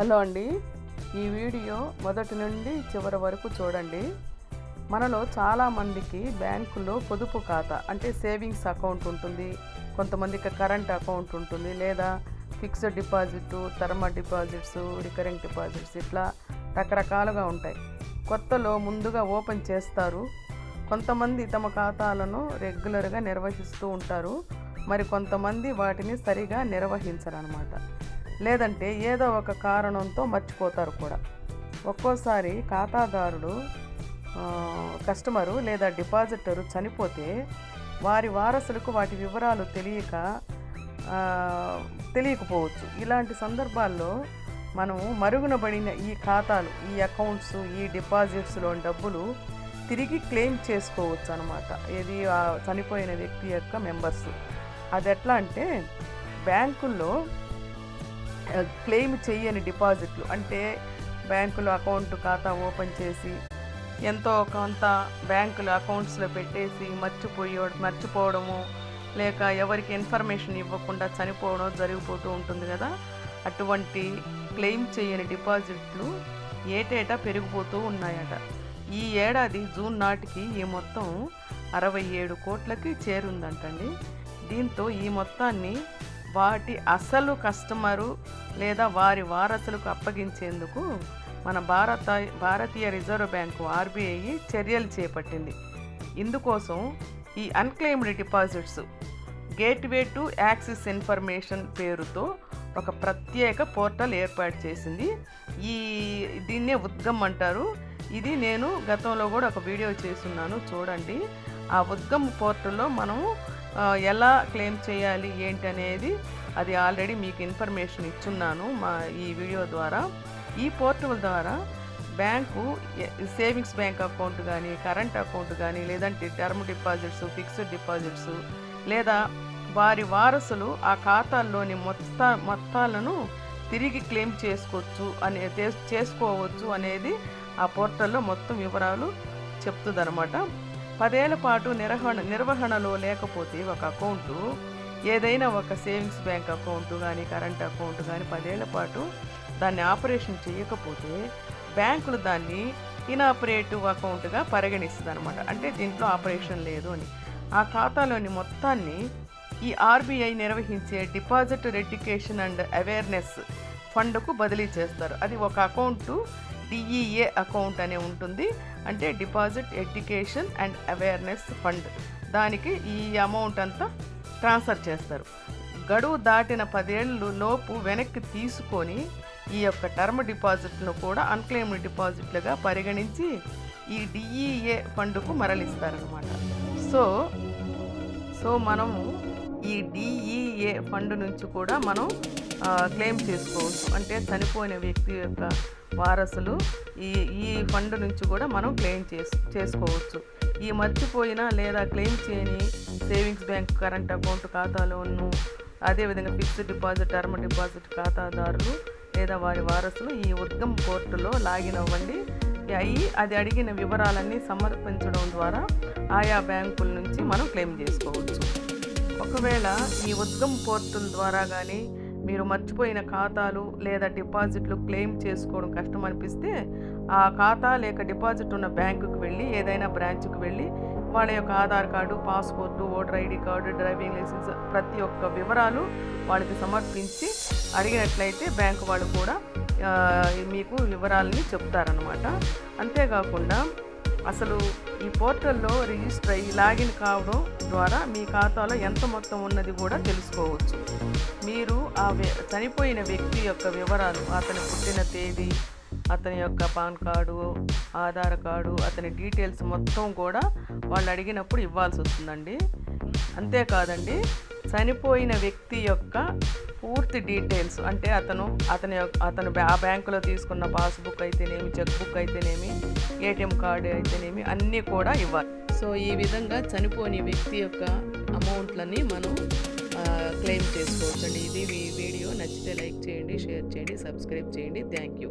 Hello అండి. ఈ video మొదటి నుండి చివరి వరకు చూడండి. మనలో చాలామందికి బ్యాంకులో పొదుపు ఖాతా అంటే సేవింగ్స్ అకౌంట్ ఉంటుంది. కొంతమందికి కరెంట్ అకౌంట్ ఉంటుంది లేదా fixed deposit term deposits recurring deposits ఇట్లా రకరకాలుగా ఉంటాయి. కొత్తలో ముందుగా ఓపెన్ చేస్తారు. కొంతమంది తమ ఖాతాలను రెగ్యులర్గా నిర్వహిస్తూ ఉంటారు. మరి కొంతమంది వాటిని సరిగా నిర్వహించరనమాట లేదంటే ఏదో ఒక కారణంతో మర్చిపోతారు కూడా. ఒక్కోసారి ఖాతాదారుడు కస్టమరు లేదా డిపాజిటరు చనిపోతే వారి వారసులకు వాటి వివరాలు తెలియక తెలియకపోవచ్చు. ఇలాంటి సందర్భాల్లో మనము మరుగునబడిన ఈ ఖాతాలు ఈ అకౌంట్స్ ఈ డిపాజిట్స్లో డబ్బులు తిరిగి క్లెయిమ్ చేసుకోవచ్చు అనమాట ఇది చనిపోయిన వ్యక్తి యొక్క మెంబర్స్. అది ఎట్లా అంటే బ్యాంకుల్లో క్లెయిమ్ చేయని డిపాజిట్లు అంటే బ్యాంకులో అకౌంట్ ఖాతా ఓపెన్ చేసి ఎంతో కొంత బ్యాంకులో అకౌంట్స్లో పెట్టేసి మర్చిపోయి మర్చిపోవడము లేక ఎవరికి ఇన్ఫర్మేషన్ ఇవ్వకుండా చనిపోవడం జరిగిపోతూ ఉంటుంది కదా. అటువంటి క్లెయిమ్ చేయని డిపాజిట్లు ఏటేటా పెరిగిపోతూ ఉన్నాయట. ఈ ఏడాది జూన్ నాటికి ఈ మొత్తం అరవై ఏడు కోట్లకి చేరుందంటండి. దీంతో ఈ మొత్తాన్ని వాటి అసలు కస్టమరు లేదా వారి వారసులకు అప్పగించేందుకు మన భారత భారతీయ రిజర్వ్ బ్యాంకు ఆర్బీఐ చర్యలు చేపట్టింది. ఇందుకోసం ఈ unclaimed deposits gateway to access information పేరుతో ఒక ప్రత్యేక పోర్టల్ ఏర్పాటు చేసింది. ఈ దీన్నే ఉద్గమ్ అంటారు. ఇది నేను గతంలో కూడా ఒక వీడియో చేస్తున్నాను చూడండి. ఆ ఉద్గమ్ పోర్టల్లో మనం ఎలా క్లెయిమ్ చేయాలి ఏంటి అనేది అది ఆల్రెడీ మీకు ఇన్ఫర్మేషన్ ఇచ్చున్నాను మా ఈ వీడియో ద్వారా. ఈ పోర్టల్ ద్వారా బ్యాంకు సేవింగ్స్ బ్యాంక్ అకౌంట్ కానీ కరెంట్ అకౌంట్ కానీ లేదంటే టర్మ్ డిపాజిట్స్ ఫిక్స్డ్ డిపాజిట్స్ లేదా వారి వారసులు ఆ ఖాతాల్లోని మొత్త మొత్తాలను తిరిగి క్లెయిమ్ చేసుకోవచ్చు అనే చేసుకోవచ్చు అనేది ఆ పోర్టల్లో మొత్తం వివరాలు చెప్తుందన్నమాట. పదేళ్ళ పాటు నిర్వహణ నిర్వహణలో లేకపోతే ఒక అకౌంటు ఏదైనా ఒక సేవింగ్స్ బ్యాంక్ అకౌంట్ కానీ కరెంట్ అకౌంట్ కానీ పదేళ్ళ పాటు దాన్ని ఆపరేషన్ చేయకపోతే బ్యాంకులు దాన్ని ఇనాపరేటివ్ అకౌంట్గా పరిగణిస్తుంది అనమాట అంటే దీంట్లో ఆపరేషన్ లేదు అని. ఆ ఖాతాలోని మొత్తాన్ని ఈ ఆర్బీఐ నిర్వహించే డిపాజిట్ ఎడ్యుకేషన్ అండ్ అవేర్నెస్ ఫండ్కు బదిలీ చేస్తారు. అది ఒక అకౌంటు డిఈఏ అకౌంట్ అనే ఉంటుంది. అంటే deposit education and awareness fund. దానికి ఈ అమౌంట్ అంతా ట్రాన్స్ఫర్ చేస్తారు. గడువు దాటిన పదేళ్ళు లోపు వెనక్కి తీసుకొని ఈ యొక్క టర్మ్ డిపాజిట్ను కూడా అన్క్లెయిమ్డ్ డిపాజిట్లుగా పరిగణించి ఈ డిఈఏ ఫండ్కు మరలిస్తారనమాట సో సో మనము ఈ డిఈఏ ఫండ్ నుంచి కూడా మనం క్లెయిమ్ చేసుకోవచ్చు. అంటే చనిపోయిన వ్యక్తి యొక్క వారసులు ఈ ఈ ఫండ్ నుంచి కూడా మనం క్లెయిమ్ చేసు చేసుకోవచ్చు. ఈ మర్చిపోయిన లేదా క్లెయిమ్ చేయని సేవింగ్స్ బ్యాంక్ కరెంట్ అకౌంట్ ఖాతాలోను అదేవిధంగా ఫిక్స్డ్ డిపాజిట్ టర్మ్ డిపాజిట్ ఖాతాదారులు లేదా వారి వారసులు ఈ ఉద్గమ్ పోర్టులో లాగిన్ అవ్వండి. అయ్యి అది అడిగిన వివరాలన్నీ సమర్పించడం ద్వారా ఆయా బ్యాంకుల నుంచి మనం క్లెయిమ్ చేసుకోవచ్చు. ఒకవేళ ఈ ఉద్గమ్ పోర్టల్ ద్వారా కానీ మీరు మర్చిపోయిన ఖాతాలు లేదా డిపాజిట్లు క్లెయిమ్ చేసుకోవడం కష్టం అనిపిస్తే ఆ ఖాతా లేక డిపాజిట్ ఉన్న బ్యాంకుకి వెళ్ళి ఏదైనా బ్రాంచ్కి వెళ్ళి వాళ్ళ యొక్క Aadhaar card passport voter ID card driving licence ప్రతి ఒక్క వివరాలు వాళ్ళకి సమర్పించి అడిగినట్లయితే బ్యాంకు వాళ్ళు కూడా మీకు వివరాలని చెప్తారనమాట అంతేకాకుండా అసలు ఈ పోర్టల్లో రిజిస్టర్ అయ్యి లాగిన్ కావడం ద్వారా మీ ఖాతాలో ఎంత మొత్తం ఉన్నది కూడా తెలుసుకోవచ్చు. మీరు ఆ వ్య- చనిపోయిన వ్యక్తి యొక్క వివరాలు అతని పుట్టిన తేదీ అతని యొక్క పాన్ కార్డు ఆధార్ కార్డు అతని డీటెయిల్స్ మొత్తం కూడా వాళ్ళు అడిగినప్పుడు ఇవ్వాల్సి వస్తుందండి. అంతేకాదండి చనిపోయిన వ్యక్తి యొక్క పూర్తి డీటెయిల్స్ అంటే అతను అతని యొక్క- అతను ఆ బ్యాంకులో తీసుకున్న పాస్బుక్ అయితేనేమి చెక్ బుక్ అయితేనేమి ఏటీఎం కార్డు అయితేనేమి అన్నీ కూడా ఇవ్వాలి. సో ఈ విధంగా చనిపోని వ్యక్తి యొక్క అమౌంట్లని మనం క్లెయిమ్ చేసుకోవచ్చండి. ఇది ఈ వీడియో. నచ్చితే లైక్ చేయండి షేర్ చేయండి సబ్స్క్రైబ్ చేయండి. Thank you.